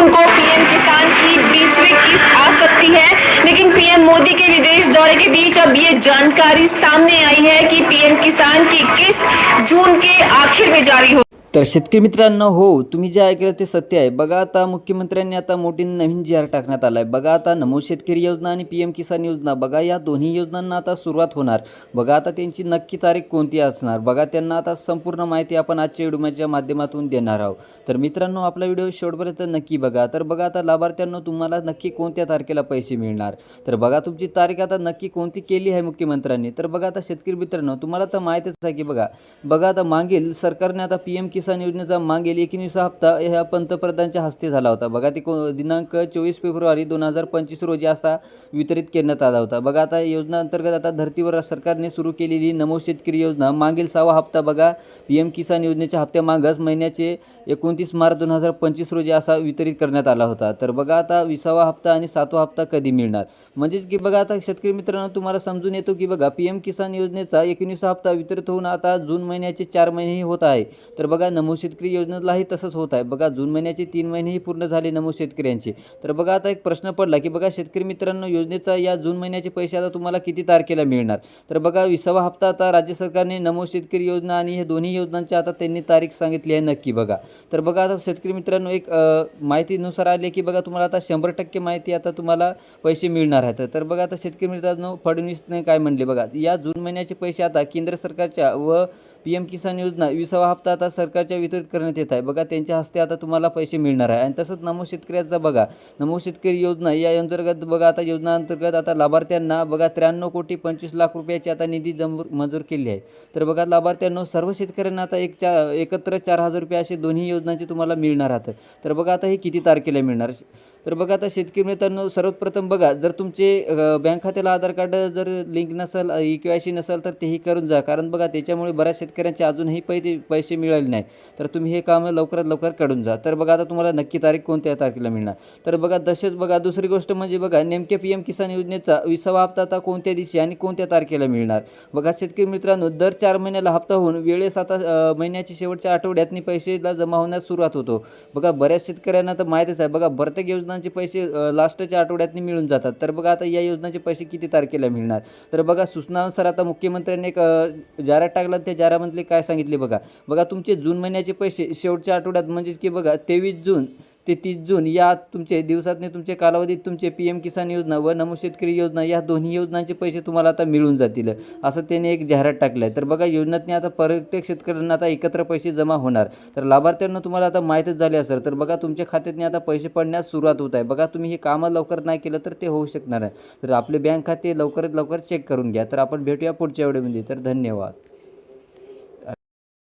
उनको पीएम किसान की बीसवीं किस्त आ सकती है। लेकिन पीएम मोदी के विदेश दौरे के बीच अब ये जानकारी सामने आई है कि पीएम किसान की किस्त जून के आखिर में जारी हो तर शेतकरी मित्रांनो हो तुम्ही जे ऐकलं ते सत्य आहे. बघा आता मुख्यमंत्र्यांनी आता मोठी नवीन जी आर टाकण्यात आला आहे बघा आता नमो शेतकरी योजना आणि पी एम किसान योजना बघा या दोन्ही योजनांना आता सुरुवात होणार. बघा आता त्यांची नक्की तारीख कोणती असणार? बघा त्यांना आता संपूर्ण माहिती आपण आजच्या व्हिडिओच्या माध्यमातून देणार आहोत. तर मित्रांनो आपला व्हिडिओ शेवटपर्यंत नक्की बघा. तर बघा आता लाभार्थ्यांना तुम्हाला नक्की कोणत्या तारखेला पैसे मिळणार? तर बघा तुमची तारीख आता नक्की कोणती केली आहे मुख्यमंत्र्यांनी? तर बघा आता शेतकरी मित्रांनो तुम्हाला तर माहीतच आहे की बघा बघा आता मागील सरकारने आता पी एम किसान किसान योजनेचा मागील एकोणीसा हप्ता ह्या पंतप्रधानांच्या हस्ते झाला होता. बघा ते को दिनांक चोवीस फेब्रुवारी दोन हजार पंचवीस रोजी असा वितरित करण्यात आला होता. बघा आता योजना अंतर्गत आता धर्तीवर सरकारने सुरू केलेली नमो शेतकरी योजना मागील सहावा हप्ता बघा पी एम किसान योजनेच्या हप्त्यामागच महिन्याचे एकोणतीस मार्च दोन हजार पंचवीस रोजी असा वितरित करण्यात आला होता. तर बघा आता विसावा हप्ता आणि सातवा हप्ता कधी मिळणार? म्हणजेच की बघा आता शेतकरी मित्रांनो तुम्हाला समजून येतो की बघा पी एम किसान योजनेचा एकोणीसा हप्ता वितरित होऊन आता जून महिन्याचे चार महिनेही होत आहे. तर बघा नमो शेतकरी योजनेलाही तसंच होत आहे. बघा जून महिन्याचे तीन महिनेही पूर्ण झाले नमो शेतकऱ्यांचे. तर बघा आता एक प्रश्न पडला की बघा शेतकरी मित्रांनो योजनेचा या जून महिन्याचे पैसे आता तुम्हाला किती तारखेला मिळणार? तर बघा विसावा हप्ता आता राज्य सरकारने नमो शेतकरी योजना आणि हे दोन्ही योजनांची आता त्यांनी तारीख सांगितली आहे नक्की बघा. तर बघा आता शेतकरी मित्रांनो एक माहितीनुसार आले की बघा तुम्हाला आता शंभर टक्के माहिती आता तुम्हाला पैसे मिळणार आहेत. तर बघा आता शेतकरी मित्रांनो फडणवीसने काय म्हणले? बघा या जून महिन्याचे पैसे आता केंद्र सरकारच्या व पी एम किसान योजना विसावा हप्ता आता सरकारच्या वितरित करण्यात येत आहे. बघा त्यांच्या हस्ते आता तुम्हाला पैसे मिळणार आहे. आणि तसंच नमो शेतकऱ्याचा बघा नमो शेतकरी योजना या अंतर्गत बघा आता योजना अंतर्गत आता लाभार्थ्यांना बघा त्र्याण्णव कोटी पंचवीस लाख रुपयाची आता निधी जमूर मंजूर केली आहे. तर बघा लाभार्थ्यांनो सर्व शेतकऱ्यांना आता एक चा एकत्र चार हजार रुपये असे दोन्ही योजनांचे तुम्हाला मिळणार आहेत. तर बघा आता हे किती तारखेला मिळणार? तर बघा आता शेतकरी मित्रांनो सर्वप्रथम बघा जर तुमचे बँक खात्याला आधार कार्ड जर लिंक नसेल ई के वाय सी नसेल तर तेही करून जा. कारण बघा त्याच्यामुळे बऱ्याच शेतकऱ्यांचे अजूनही पैसे पैसे मिळाले नाही तर तुम्ही हे काम लवकरात लवकर काढून जा. तर बघा आता तुम्हाला नक्की तारीख कोणत्या तारखेला मिळणार? तर बघा तसेच बघा दुसरी गोष्ट म्हणजे बघा नेमक्या पी एम किसान योजनेचा विसावा हप्ता आता कोणत्या दिवशी आणि कोणत्या तारखेला मिळणार? बघा शेतकरी मित्रांनो दर चार महिन्याला हप्ता होऊन वेळेस आता महिन्याच्या शेवटच्या आठवड्यातनी पैसेला जमा होण्यास सुरुवात होतो. बघा बऱ्याच शेतकऱ्यांना तर माहीतच आहे. बघा प्रत्येक योजनांचे पैसे लास्टच्या आठवड्यातनी मिळून जातात. तर बघा आता या योजनांचे पैसे किती तारखेला मिळणार? तर बघा सूचनानुसार आता मुख्यमंत्र्यांनी एक जाहिरात टाकला त्या बारामधले काय सांगितले बघा. बघा तुमचे जून महिन्याचे पैसे शेवटच्या आठवड्यात म्हणजेच की बघा तेवीस जून ते तीस जून या तुमचे दिवसातने तुमचे कालावधीत तुमचे पी एम किसान योजना व नमो शेतकरी योजना या दोन्ही योजनांचे पैसे तुम्हाला आता मिळून जातील. असं त्याने एक जाहिरात टाकलं आहे. तर बघा योजनेतने आता प्रत्येक शेतकऱ्यांना आता एकत्र पैसे जमा होणार. तर लाभार्थ्यांना तुम्हाला आता माहीतच झाले असेल तर बघा तुमच्या खात्यातने आता पैसे पडण्यास सुरुवात होत आहे. बघा तुम्ही हे कामं लवकर नाही केलं तर ते होऊ शकणार आहे. तर आपले बँक खाते लवकरात लवकर चेक करून घ्या. तर आपण भेटूया पुढच्या वेळेमध्ये तर धन्यवाद.